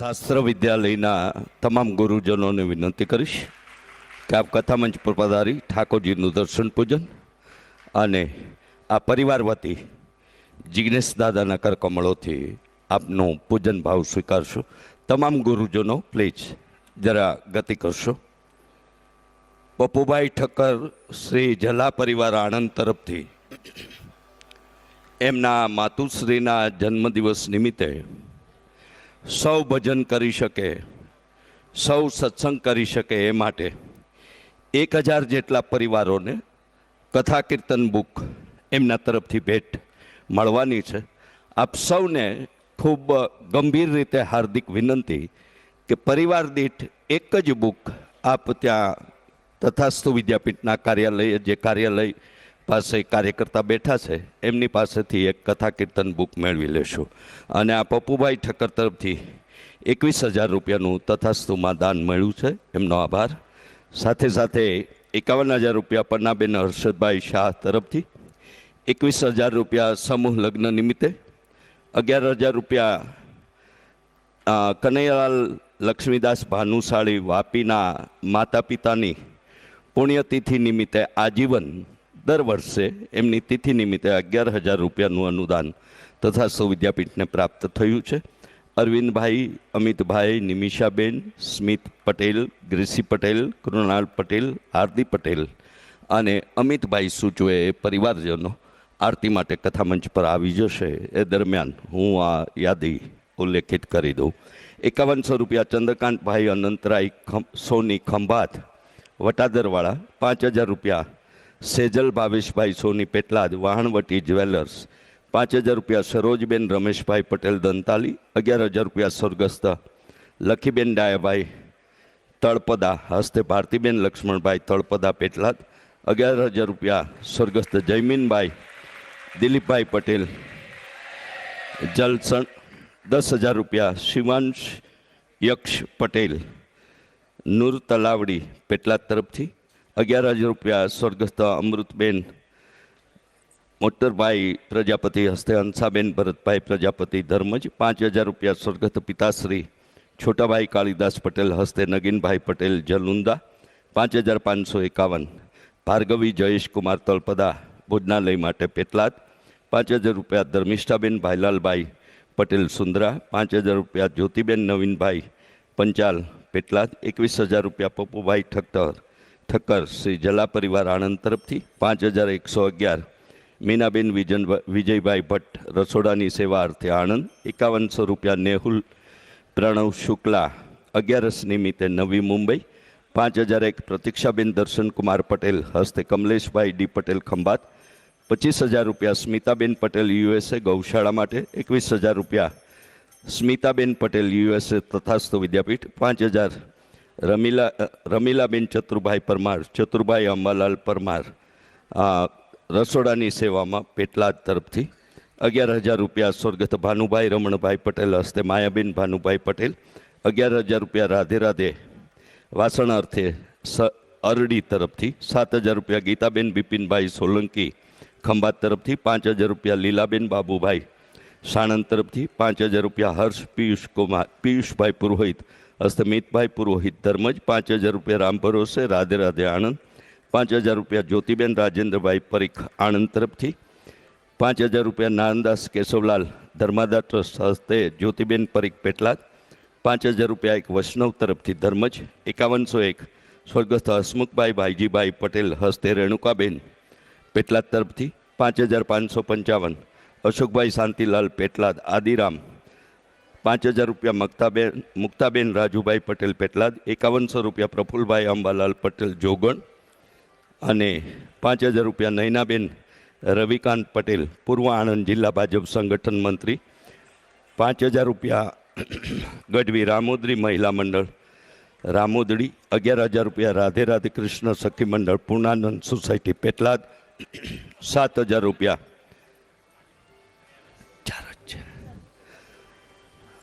શાસ્ત્ર વિદ્યાલયના તમામ ગુરુજનોને વિનંતી કરીશ કે આપ કથામંચ પર પધારી ઠાકોરજીનું દર્શન પૂજન અને આ પરિવાર વતી જિજ્ઞેશ દાદાના કરકમળોથી આપનું પૂજન ભાવ સ્વીકારશો. તમામ ગુરુજનો પ્લીઝ જરા ગતિ કરશો. પપુભાઈ ઠક્કર શ્રી જલા પરિવાર આણંદ તરફથી એમના માતુશ્રીના જન્મદિવસ નિમિત્તે સૌ ભજન કરી શકે, સૌ સત્સંગ કરી શકે એ માટે એક હજાર જેટલા પરિવારોને કથા કીર્તન બુક એમના તરફથી ભેટ મળવાની છે. આપ સૌને ખૂબ ગંભીર રીતે હાર્દિક વિનંતી કે પરિવાર દીઠ એક જ બુક આપ ત્યાં તથાસ્તુ વિદ્યાપીઠના કાર્યાલય, જે કાર્યાલય પાસે કાર્યકર્તા બેઠા છે. એમની પાસેથી એક કથા કીર્તન બુક મેળવી લેશું. અને આ પપ્પુભાઈ ઠક્કર તરફથી એકવીસ હજાર રૂપિયાનું તથાસ્તુમાં દાન મળ્યું છે. એમનો આભાર. સાથે સાથે એકાવન હજાર રૂપિયા પન્નાબેન હર્ષદભાઈ શાહ તરફથી એકવીસ હજાર રૂપિયા સમૂહ લગ્ન નિમિત્તે, અગિયાર હજાર રૂપિયા કનૈયાલાલ લક્ષ્મીદાસ ભાનુશાળી વાપીના માતા પિતાની પુણ્યતિથિ નિમિત્તે આજીવન દર વર્ષે એમની તિથિ નિમિત્તે અગિયાર હજાર રૂપિયાનું અનુદાન તથા સૌ વિદ્યાપીઠને પ્રાપ્ત થયું છે. અરવિંદભાઈ, અમિતભાઈ, નિમિષાબેન, સ્મિત પટેલ, ગ્રીસી પટેલ, કૃણાલ પટેલ હાર્દિક પટેલ અને અમિતભાઈ સૂચવે એ પરિવારજનો આરતી માટે કથામંચ પર આવી જશે. એ દરમિયાન હું આ યાદી ઉલ્લેખિત કરી દઉં. એકાવનસો રૂપિયા ચંદ્રકાંતભાઈ અનંતરાય સોની ખંભાત, વટાદરવાળા પાંચ હજાર રૂપિયા સેજલ ભાવેશભાઈ સોની પેટલાદ, વાહણવટી જ્વેલર્સ. પાંચ હજાર રૂપિયા સરોજબેન રમેશભાઈ પટેલ દંતાલી, અગિયાર હજાર રૂપિયા સ્વર્ગસ્થ લખીબેન ડાયાભાઈ તળપદા, હસ્તે ભારતીબેન લક્ષ્મણભાઈ તળપદા પેટલાદ, અગિયાર હજાર રૂપિયા સ્વર્ગસ્થ જયમીનભાઈ દિલીપભાઈ પટેલ જલસણ, દસ હજાર રૂપિયા શિવાંશ યક્ષ પટેલ. નૂર તલાવડી પેટલાદ તરફથી. અગિયાર હજાર રૂપિયા સ્વર્ગસ્થ અમૃતબેન મોટરભાઈ પ્રજાપતિ હસ્તે હંસાબેન ભરતભાઈ પ્રજાપતિ ધર્મજ, પાંચ હજાર રૂપિયા સ્વર્ગસ્થ પિતાશ્રી છોટાભાઈ કાળીદાસ પટેલ હસ્તે નગીનભાઈ પટેલ જલુંદા, પાંચ હજાર પાંચસો એકાવન. ભાર્ગવી જયેશકુમાર તળપદા ભોજનાલય માટે પેટલાદ, પાંચ હજાર રૂપિયા ધર્મિષ્ઠાબેન ભાઈલાલભાઈ પટેલ સુંદરા, પાંચ હજાર રૂપિયા જ્યોતિબેન નવીનભાઈ પંચાલ પેટલાદ, એકવીસ હજાર રૂપિયા પપ્પુભાઈ ઠક્કર. ઠક્કર શ્રી જલા પરિવાર આણંદ તરફથી પાંચ હજાર એકસો અગિયાર. મીનાબેન વિજન વિજયભાઈ ભટ્ટ રસોડાની સેવા અર્થે આણંદ, એકાવનસો રૂપિયા નેહુલ, પ્રણવ શુક્લા, અગિયારસ નિમિત્તે નવી મુંબઈ, પાંચ હજાર એક પ્રતીક્ષાબેન દર્શનકુમાર પટેલ, હસ્તે કમલેશભાઈ ડી પટેલ ખંભાત, પચીસ હજાર રૂપિયા સ્મિતાબેન પટેલ યુએસએ ગૌશાળા માટે, એકવીસ હજાર રૂપિયા સ્મિતાબેન પટેલ યુએસએ તથાસ્તુ વિદ્યાપીઠ, પાંચ હજાર રમીલા રમીલાબેન ચતુરભાઈ પરમાર ચતુરભાઈ અંબાલાલ પરમાર આ, રસોડાની સેવામાં પેટલાદ તરફથી અગિયાર હજાર રૂપિયા સ્વર્ગત ભાનુભાઈ રમણભાઈ પટેલ હસ્તે માયાબેન ભાનુભાઈ પટેલ અગિયાર હજાર રૂપિયા રાધે રાધે વાસણ અર્થે સ અરડી તરફથી સાત હજાર રૂપિયા ગીતાબેન બિપિનભાઈ સોલંકી ખંભાત તરફથી પાંચ હજાર રૂપિયા લીલાબેન બાબુભાઈ સાણંદ તરફથી પાંચ હજાર રૂપિયા હર્ષ પિયુષ કુમાર પિયુષભાઈ પુરોહિત હસ્તે મિતભાઈ પુરોહિત ધર્મજ પાંચ હજાર રૂપિયા રામ ભરોસે, રાધે રાધે આણંદ. પાંચ હજાર રૂપિયા જ્યોતિબેન રાજેન્દ્રભાઈ પરીખ આણંદ તરફથી. પાંચ હજાર રૂપિયા નાનદાસ કેશવલાલ ધર્માદા ટ્રસ્ટ હસ્તે જ્યોતિબેન પરીખ પેટલાદ. પાંચ હજાર રૂપિયા એક વૈષ્ણવ તરફથી ધર્મજ એકાવનસો એક સ્વર્ગસ્થ હસમુખભાઈ ભાઈજીભાઈ પટેલ હસ્તે રેણુકાબેન પેટલાદ તરફથી. પાંચ હજાર પાંચસો પંચાવન અશોકભાઈ શાંતિલાલ પેટલાદ આદિરામ પાંચ હજાર રૂપિયા મક્તાબેન મુક્તાબેન રાજુભાઈ પટેલ પેટલાદ, એકાવનસો રૂપિયા પ્રફુલભાઈ અંબાલાલ પટેલ જોગણ, અને પાંચ હજાર રૂપિયા નયનાબેન રવિકાંત પટેલ, પૂર્વ આણંદ જિલ્લા ભાજપ સંગઠન મંત્રી, પાંચ હજાર રૂપિયા ગઢવી રામોદરી મહિલા મંડળ રામોદડી અગિયાર હજાર રૂપિયા રાધે રાધે કૃષ્ણ સખી મંડળ, પૂર્ણાનંદ સોસાયટી પેટલાદ, સાત હજાર રૂપિયા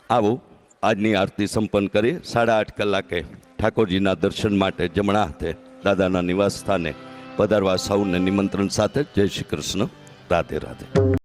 આવો, આજની આરતી સંપન્ન કરીએ. સાડા આઠ કલાકે ઠાકોરજીના દર્શન માટે જમણા હાથે દાદાના નિવાસ સ્થાને પધારવા સૌને નિમંત્રણ સાથે જય શ્રી કૃષ્ણ. રાધે રાધે.